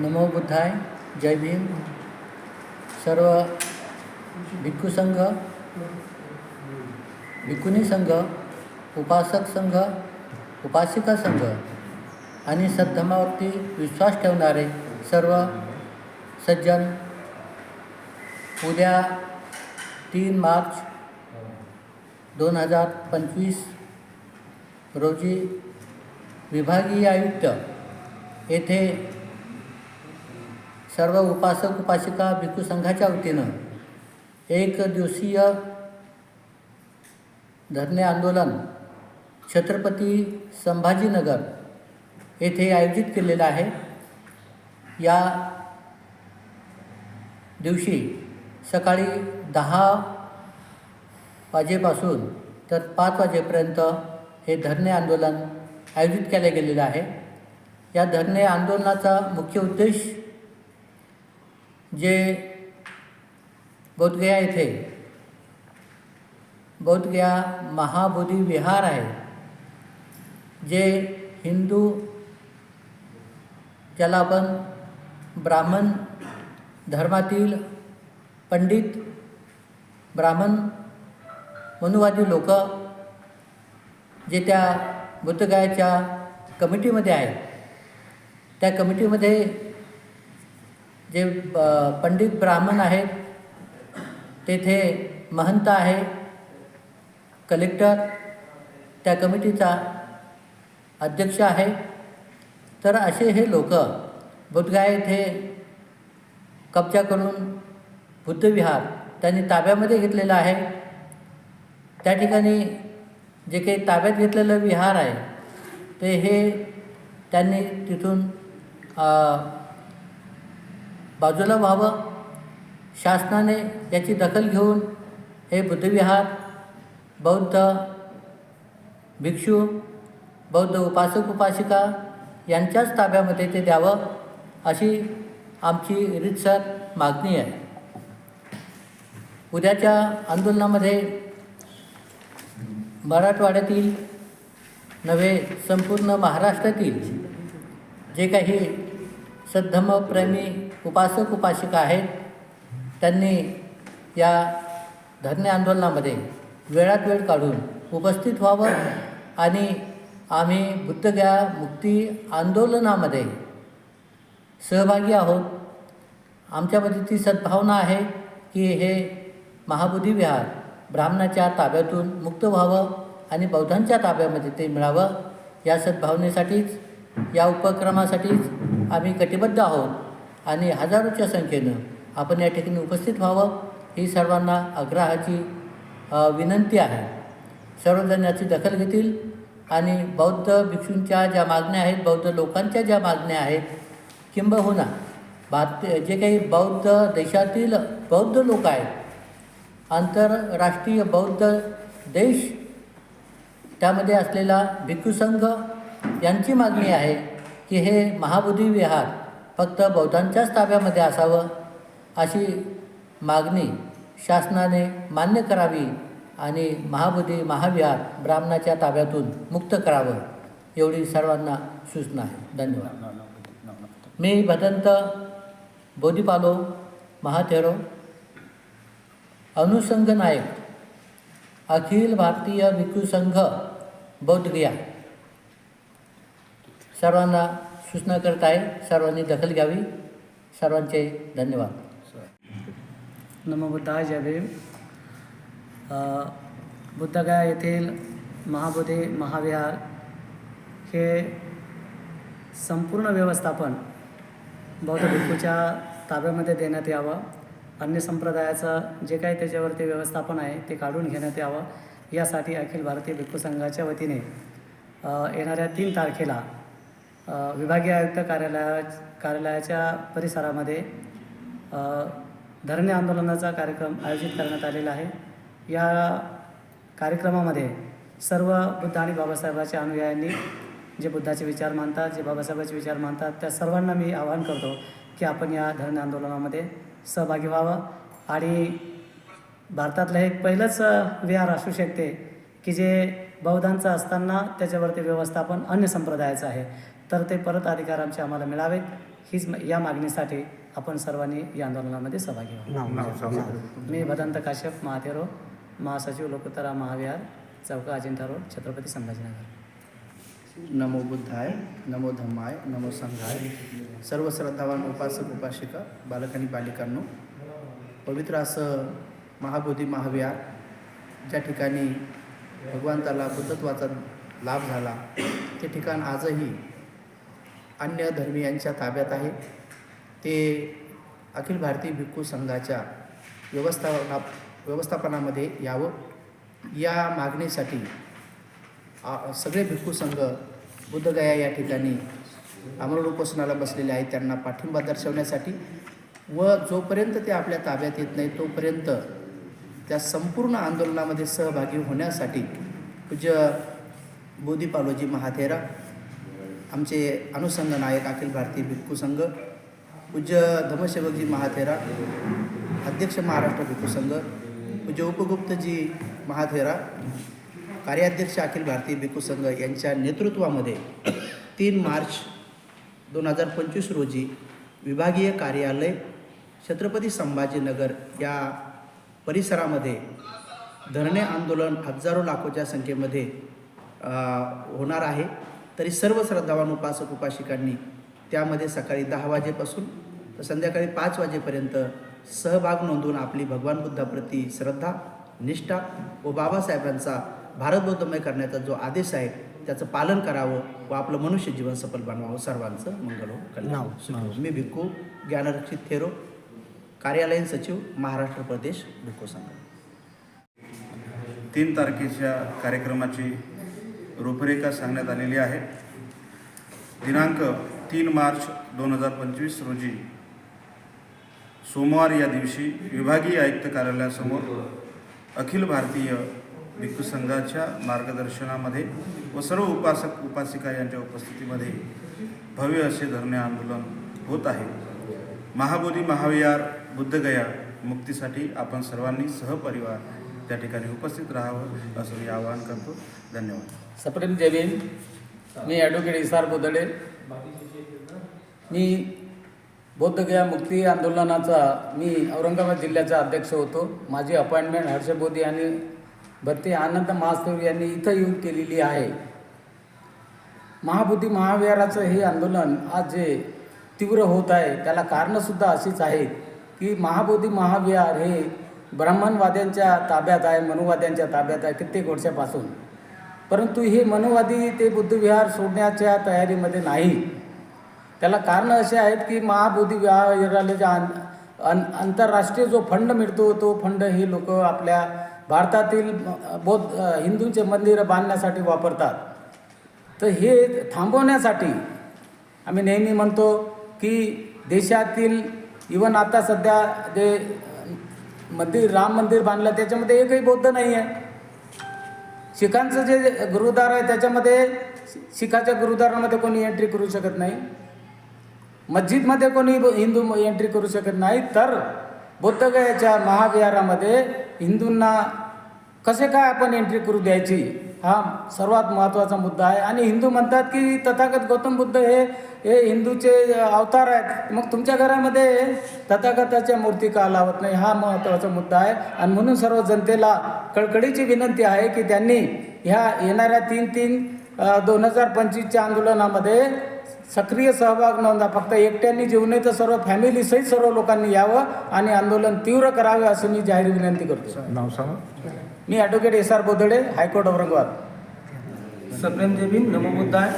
नमो बुद्धाय जय भीम. सर्व भिक्खू संघ भिक्खुनी संघ उपासक संघ उपासिका संघ आणि सद्धर्मावरती विश्वास ठेवणारे सर्व सज्जन उद्या तीन मार्च दोन हजार पंचवीस रोजी विभागीय आयुक्त येथे सर्व उपासक उपासिका भिक्खू संघाच्या वतीनं एक दिवसीय धरणे आंदोलन छत्रपती संभाजीनगर येथे आयोजित केलेलं आहे. या दिवशी सकाळी दहा वाजेपासून तर पाच वाजेपर्यंत हे धरणे आंदोलन आयोजित केले गेलेलं आहे. या धरणे आंदोलनाचा मुख्य उद्देश जे बोधगया येथे बोधगया महाबोधी विहार आहे जे हिंदू ज्याला आपण ब्राह्मण धर्मातील पंडित ब्राह्मण मनुवादी लोक जे त्या बुद्धगयाच्या कमिटीमध्ये आहेत. त्या कमिटीमध्ये जे पंडित ब्राह्मण आहेत तेथे महंत आहे कलेक्टर त्या कमिटीचा अध्यक्ष आहे. तर असे हे लोक बुद्धगायत येथे कब्जा करून बुद्धविहार त्यांनी ताब्यामध्ये घेतलेलं आहे. त्या ठिकाणी जे काही ताब्यात घेतलेलं विहार आहे ते हे त्यांनी तिथून बाजूला व्हावं. शासनाने याची दखल घेऊन हे बुद्धविहार बौद्ध भिक्षू बौद्ध उपासक उपासिका यांच्याच ताब्यामध्ये ते द्यावं अशी आमची रितसर मागणी आहे. उद्याच्या आंदोलनामध्ये मराठवाड्यातील नव्हे संपूर्ण महाराष्ट्रातील जे काही सद्धर्मप्रेमी उपासक उपासिका आहेत त्यांनी या धरणे आंदोलनामध्ये वेळात वेळ काढून उपस्थित व्हावं आणि आम्ही बुद्धगया मुक्ती आंदोलनामध्ये सहभागी आहोत. आमच्यामध्ये ती सद्भावना आहे की हे महाबोधी विहार ब्राह्मणाच्या ताब्यातून मुक्त व्हावं आणि बौद्धांच्या ताब्यामध्ये ते मिळावं या सद्भावनेसाठीच या उपक्रमासाठीच आम्ही कटिबद्ध आहोत आणि हजारोच्या संख्येनं आपण या ठिकाणी उपस्थित व्हावं ही सर्वांना आग्रहाची विनंती आहे. सर्वजण याची दखल घेतील. आणि बौद्ध भिक्षूंच्या ज्या मागण्या आहेत बौद्ध लोकांच्या ज्या मागण्या आहेत किंबहुना भारतीय जे काही बौद्ध देशातील बौद्ध लोक आहेत आंतरराष्ट्रीय बौद्ध देश त्यामध्ये असलेला भिक्खूसंघ यांची मागणी आहे की हे महाबोधी विहार फक्त बौद्धांच्याच ताब्यामध्ये असावं अशी मागणी शासनाने मान्य करावी. आणि महाबोधी महाविहार ब्राह्मणाच्या ताब्यातून मुक्त करावं एवढी सर्वांना सूचना आहे. धन्यवाद. मी भदंत बोधिपालो महाथेरो अनुसंघ नायक अखिल भारतीय भिक्खू संघ बौद्धगया सर्वांना सूचना करत आहे सर्वांनी दखल घ्यावी. सर्वांचे धन्यवाद. नमो बुद्धाय जय भीम. बुद्धगया येथील महाबोधी महाविहार हे संपूर्ण व्यवस्थापन बौद्ध भिक्खूच्या ताब्यामध्ये देण्यात यावं. अन्य संप्रदायाचं जे काही त्याच्यावरती व्यवस्थापन आहे ते काढून घेण्यात यावं. यासाठी अखिल भारतीय भिक्खू संघाच्या वतीने येणाऱ्या तीन तारखेला विभागीय आयुक्त कार्यालया कार्यालयाच्या परिसरामध्ये धरणे आंदोलनाचा कार्यक्रम आयोजित करण्यात आलेला आहे. या कार्यक्रमामध्ये सर्व बुद्ध आणि बाबासाहेबांच्या अनुयायांनी जे बुद्धाचे विचार मानतात जे बाबासाहेबांचे विचार मानतात त्या सर्वांना मी आवाहन करतो की आपण या धरण आंदोलनामध्ये सहभागी व्हावं. आणि भारतातलं एक पहिलंच विहार असू शकते की जे बौद्धांचं असताना त्याच्यावरती व्यवस्थापन अन्य संप्रदायाचं आहे. तर ते परत अधिकार आमचे आम्हाला मिळावेत. हीच या मागणीसाठी आपण सर्वांनी या आंदोलनामध्ये सहभागी व्हावं. मी भदंत काश्यप महाथेरो महासचिव लोकतारा महाविहार चौका अजिंठा रोड छत्रपती संभाजीनगर. नमो बुद्धाय नमो धम्माय नमो संघाय. सर्व श्रद्धावान उपासक उपासिका बालक आणि बालिकांनो पवित्र असं महाबोधी महाविहार ज्या ठिकाणी भगवंताला बुद्धत्वाचा लाभ झाला ते ठिकाण आजही अन्य धर्मियांच्या ताब्यात आहे. ते अखिल भारतीय भिक्खू संघाच्या व्यवस्थापना व्यवस्थापनामध्ये यावं. या मागणीसाठी सगळे भिक्खू संघ बुद्धगया या ठिकाणी अमरण उपोषणाला बसलेले आहेत. त्यांना पाठिंबा दर्शवण्यासाठी व जोपर्यंत ते आपल्या ताब्यात येत नाही तोपर्यंत त्या संपूर्ण आंदोलनामध्ये सहभागी होण्यासाठी पूज्य बोधीपालोजी महाथेरा आमचे अनुसंघ नायक अखिल भारतीय भिक्खू संघ पूज्य धमसेवकजी महाथेरा अध्यक्ष महाराष्ट्र भिक्खू संघ म्हणजे उपगुप्तजी महाथेरा कार्याध्यक्ष अखिल भारतीय भिक्खू संघ यांच्या नेतृत्वामध्ये तीन मार्च दोन हजार पंचवीस रोजी विभागीय कार्यालय छत्रपती संभाजीनगर या परिसरामध्ये धरणे आंदोलन हजारो लाखोच्या संख्येमध्ये होणार आहे. तरी सर्व श्रद्धावान उपासक उपासिकांनी त्यामध्ये सकाळी दहा वाजेपासून तर संध्याकाळी पाच वाजेपर्यंत सहभाग नोंदवून आपली भगवान बुद्धाप्रती श्रद्धा निष्ठा व बाबासाहेबांचा भारत बौद्धमय करण्याचा जो आदेश आहे त्याचं पालन करावं व आपलं मनुष्य जीवन सफल बनवावं. सर्वांचं मंगल हो कल्याण हो. मी भिक्खू ज्ञानरक्षित थेरो कार्यालयीन सचिव महाराष्ट्र प्रदेश भिक्खू संघ. तीन तारखेच्या कार्यक्रमाची रूपरेखा सांगण्यात आलेली आहे. दिनांक तीन मार्च दोन हजार पंचवीस रोजी सोमवार या दिवशी विभागीय आयुक्त कार्यालयासमोर अखिल भारतीय भिक्खू संघाच्या मार्गदर्शनामध्ये व सर्व उपासक उपासिका यांच्या उपस्थितीमध्ये भव्य असे धरणे आंदोलन होत आहे. महाबोधी महाविहार बुद्धगया मुक्तीसाठी आपण सर्वांनी सहपरिवार त्या ठिकाणी उपस्थित राहावं असं मी आवाहन करतो. धन्यवाद. सप्रेम जय मी ॲडव्होकेट इसार बोदडे. मी बौद्धगया मुक्ती आंदोलनाचा मी औरंगाबाद जिल्ह्याचा अध्यक्ष होतो. माझी अपॉइंटमेंट हर्षबोधी आणि भरती आनंद महास्तूर यांनी इथं येऊन केलेली आहे. महाबुद्धी महाविहाराचं हे आंदोलन आज जे तीव्र होत आहे त्याला कारणंसुद्धा अशीच आहेत की महाबोधी महाविहार हे ब्राह्मणवाद्यांच्या ताब्यात आहे मनुवाद्यांच्या ताब्यात आहे कित्येक वर्षापासून. परंतु हे मनुवादी ते बुद्धविहार सोडण्याच्या तयारीमध्ये नाही. त्याला कारणं असे आहेत की महाबोधी विहाराला अन अन आंतरराष्ट्रीय जो फंड मिळतो तो फंड हे लोक आपल्या भारतातील बौद्ध हिंदूंचे मंदिरं बांधण्यासाठी वापरतात. तर हे थांबवण्यासाठी आम्ही नेहमी म्हणतो की देशातील इवन आता सध्या जे मंदिर राम मंदिर बांधलं त्याच्यामध्ये एकही बौद्ध नाही आहे. शिखांचं जे गुरुद्वार आहे त्याच्यामध्ये शि- शिखाच्या गुरुद्वारामध्ये कोणी एंट्री करू शकत नाही. मस्जिदमध्ये कोणी ब- हिंदू एंट्री करू शकत नाही तर बुद्धगयाच्या महाविहारामध्ये हिंदूंना कसे काय आपण एंट्री करू द्यायची? हा सर्वात महत्त्वाचा मुद्दा आहे. आणि हिंदू म्हणतात की तथागत गौतम बुद्ध हे हे हिंदूचे अवतार आहेत. मग तुमच्या घरामध्ये तथागताच्या मूर्ती का लावत नाही? हा महत्त्वाचा मुद्दा आहे. आणि म्हणून सर्व जनतेला कळकळीची विनंती आहे की त्यांनी ह्या येणाऱ्या तीन तीन दोन हजार पंचवीसच्या आंदोलनामध्ये सक्रिय सहभाग नोंदा. फक्त एकट्यांनी जीव नाही तर सर्व फॅमिलीसहित सर्व लोकांनी यावं आणि आंदोलन तीव्र करावे असं मी जाहीर विनंती करतो. मी advocate S R Bodhade high court Aurangabad. सप्रेम देवी नमोबुद्धाय.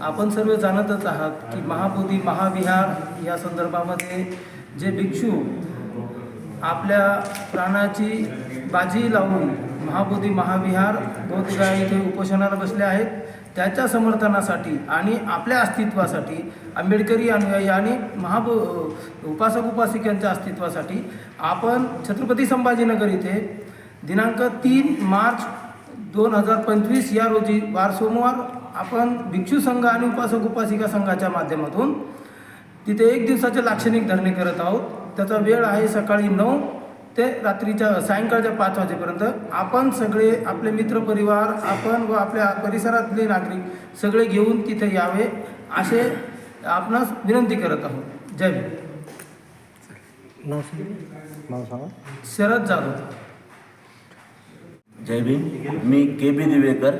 आपण सर्व जाणतच आहात की महाबोधी महाविहार या संदर्भामध्ये जे भिक्षू आपल्या प्राणाची बाजी लावून महाबोधी महाविहार बौद्धगाय येथे उपोषणाला बसले आहेत त्याच्या समर्थनासाठी आणि आपल्या अस्तित्वासाठी आंबेडकरी अनुयायी आणि महाब उपासक उपासिकांच्या अस्तित्वासाठी आपण छत्रपती संभाजीनगर इथे दिनांक तीन मार्च दोन हजार पंचवीस या रोजी वार सोमवार आपण भिक्षू संघ आणि उपासक उपासिका संघाच्या माध्यमातून तिथे एक दिवसाचे लाक्षणिक धरणे करत आहोत. त्याचा वेळ आहे सकाळी नऊ ते रात्रीच्या सायंकाळच्या पाच वाजेपर्यंत आपण सगळे आपले मित्रपरिवार आपण व आपल्या परिसरातले नागरिक सगळे घेऊन तिथे यावे असे आपणास विनंती करत आहोत. जय भीम. शरद जाधव. जय भीम. मी के बी दिवेकर.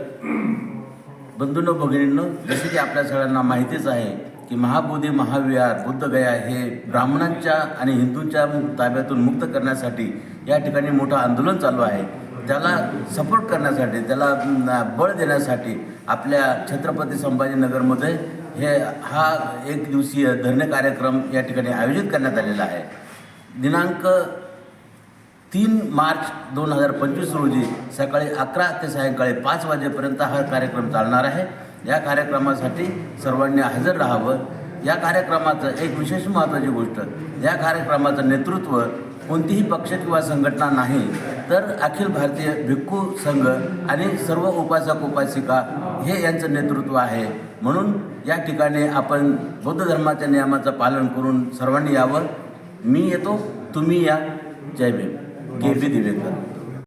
बंधूंनो भगिनींनो जसे की आपल्या सगळ्यांना माहितीच आहे की महाबोधी महाविहार बुद्धगया हे ब्राह्मणांच्या आणि हिंदूंच्या ताब्यातून मुक्त करण्यासाठी या ठिकाणी मोठं आंदोलन चालू आहे. त्याला सपोर्ट करण्यासाठी त्याला बळ देण्यासाठी आपल्या छत्रपती संभाजीनगरमध्ये हे हा एक दिवसीय धरणे कार्यक्रम या ठिकाणी आयोजित करण्यात आलेला आहे. दिनांक तीन मार्च दोन हजार पंचवीस रोजी सकाळी अकरा ते सायंकाळी पाच वाजेपर्यंत हा कार्यक्रम चालणार आहे. या कार्यक्रमासाठी सर्वांनी हजर राहावं. या कार्यक्रमाचं एक विशेष महत्त्वाची गोष्ट या कार्यक्रमाचं नेतृत्व कोणतीही पक्ष किंवा संघटना नाही तर अखिल भारतीय भिक्खू संघ आणि सर्व उपासक उपासिका हे यांचं नेतृत्व आहे. म्हणून या ठिकाणी आपण बौद्ध धर्माच्या नियमाचं पालन करून सर्वांनी यावं. मी येतो तुम्ही या. जय भीम. के बी दिवेकर.